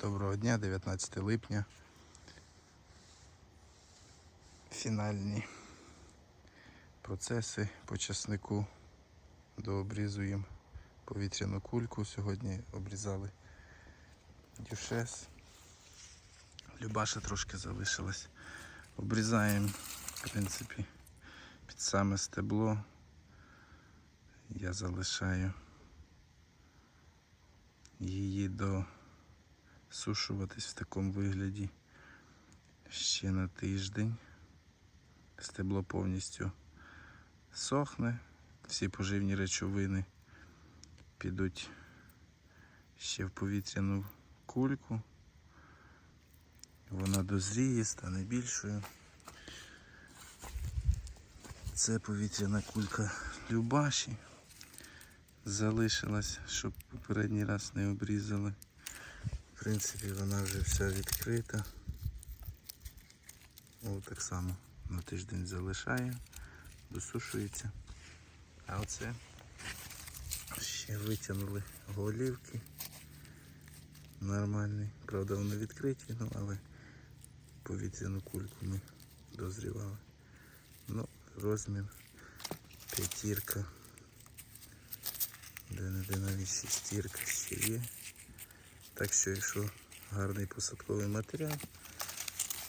Доброго дня, 19 липня. Фінальні процеси по часнику. Дообрізуємо повітряну кульку. Сьогодні обрізали дюшес. Любаша трошки залишилась. Обрізаємо, в принципі, під саме стебло. Я залишаю її до сушуватись в такому вигляді ще на тиждень. Стебло повністю сохне, всі поживні речовини підуть ще в повітряну кульку. Вона дозріє, стане більшою. Це повітряна кулька Любаші. Залишилась, щоб попередній раз не обрізали. В принципі, вона вже вся відкрита. О, так само на тиждень залишаю, досушується. А оце ще витягнули голівки. Нормальний. Правда, вони відкриті, ну але повітряну кульку ми дозрівали. Ну, розмір п'ятірка. Де-не-де навіть шестірка ще є. Так що, якщо гарний посадковий матеріал,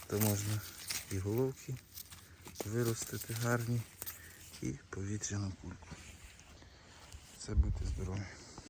то можна і головки виростити гарні, і повітряну кульку. Це будьте здорові.